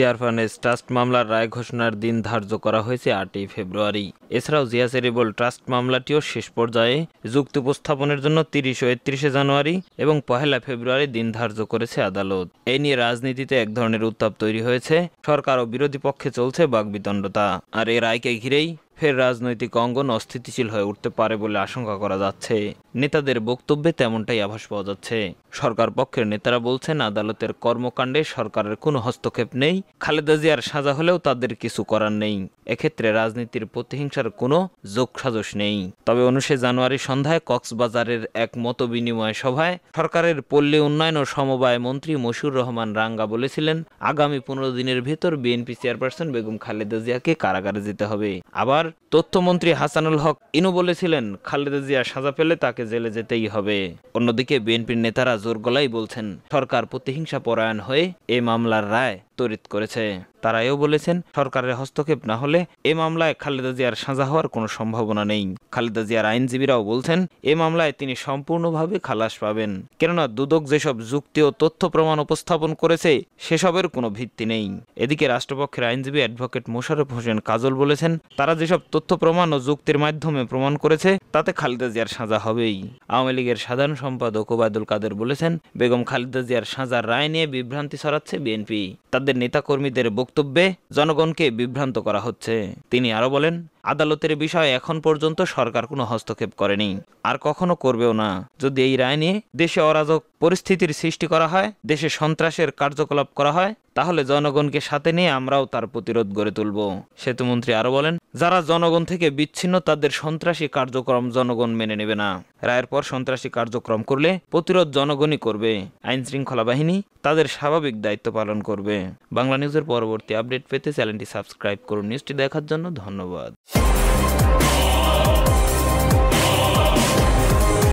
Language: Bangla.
জিয়ার ফার্নেস ট্রাস্ট মামলার রায় ঘোষণার দিন ধার্য করা হয়েছে আটই ফেব্রুয়ারি। এছাড়াও জিয়া চ্যারিটেবল ট্রাস্ট মামলাটিও শেষ পর্যায়ে যুক্তি উপস্থাপনের জন্য তিরিশ ও একত্রিশে জানুয়ারি এবং পহেলা ফেব্রুয়ারি দিন ধার্য করেছে আদালত। এই নিয়ে রাজনীতিতে এক ধরনের উত্তাপ তৈরি হয়েছে। সরকার ও বিরোধী পক্ষে চলছে বাকবিতণ্ডতা। আর এই রায়কে ঘিরেই ফের রাজনৈতিক অঙ্গন অস্থিতিশীল হয়ে উঠতে পারে বলে আশঙ্কা করা যাচ্ছে। নেতাদের বক্তব্যে তেমনটাই আভাস পাওয়া যাচ্ছে। সরকার পক্ষের নেতারা বলছেন, আদালতের কর্মকাণ্ডে সরকারের কোনো হস্তক্ষেপ নেই। খালেদা জিয়ার সাজা হলেও তাদের কিছু করার নেই। এক্ষেত্রে রাজনীতির প্রতিহিংসার কোনো যোগসাজশ নেই। তবে উনিশে জানুয়ারি সন্ধ্যায় কক্সবাজারের এক মত বিনিময় সভায় সরকারের পল্লী উন্নয়ন ও সমবায় মন্ত্রী মশিউর রহমান রাঙ্গা বলেছিলেন, আগামী পনেরো দিনের ভেতর বিএনপি চেয়ারপারসন বেগম খালেদা জিয়াকে কারাগারে যেতে হবে। আবার তথ্যমন্ত্রী হাসানুল হক ইনু বলেছিলেন, খালেদা জিয়া সাজা পেলে তাকে জেলে যেতেই হবে। অন্যদিকে বিএনপির নেতারা জোর গলাই বলছেন সরকার প্রতিহিংসা পরায়ণ হয়ে এ মামলার রায় তড়িৎ করেছে। তারা এও বলেছেন, সরকারের হস্তক্ষেপ না হলে এ মামলায় খালেদা জিয়ার সাজা হওয়ার কোনো সম্ভাবনা নেই। খালেদা জিয়ার আইনজীবীরাও বলছেন, এ মামলায় তিনি সম্পূর্ণভাবে খালাস পাবেন। কেননা দুদক যেসব যুক্তি ও তথ্য প্রমাণ উপস্থাপন করেছে, সেসবের কোনো ভিত্তি নেই। এদিকে রাষ্ট্রপক্ষের আইনজীবী অ্যাডভোকেট মোশাররফ হোসেন কাজল বলেছেন, তারা যেসব তথ্য প্রমাণ ও যুক্তির মাধ্যমে প্রমাণ করেছে, তাতে খালেদা জিয়ার সাজা হবেই। আওয়ামী লীগের সাধারণ সম্পাদক ওবায়দুল কাদের বলেছেন, বেগম খালেদা জিয়ার সাজার রায় নিয়ে বিভ্রান্তি ছড়াচ্ছে বিএনপি। তাদের নেতাকর্মীদের বক্তব্যে জনগণকে বিভ্রান্ত করা হচ্ছে। তিনি আরও বলেন আদালতের বিষয়ে এখন পর্যন্ত সরকার কোনো হস্তক্ষেপ করেনি। আর কখনো করবেও না। যদি এই রায় নিয়ে দেশে অরাজক পরিস্থিতির সৃষ্টি করা হয়, দেশে সন্ত্রাসের কার্যকলাপ করা হয়, তাহলে জনগণকে সাথে নিয়ে আমরাও তার প্রতিরোধ গড়ে তুলব। সেতুমন্ত্রী আরও বলেন, যারা জনগণ থেকে বিচ্ছিন্ন তাদের সন্ত্রাসী কার্যক্রম জনগণ মেনে নেবে না। রায়ের পর সন্ত্রাসী কার্যক্রম করলে প্রতিরোধ জনগণই করবে। আইন শৃঙ্খলা বাহিনী তাদের স্বাভাবিক দায়িত্ব পালন করবে। বাংলা নিউজের পরবর্তী আপডেট পেতে চ্যানেলটি সাবস্ক্রাইব করুন। নিউজটি দেখার জন্য ধন্যবাদ।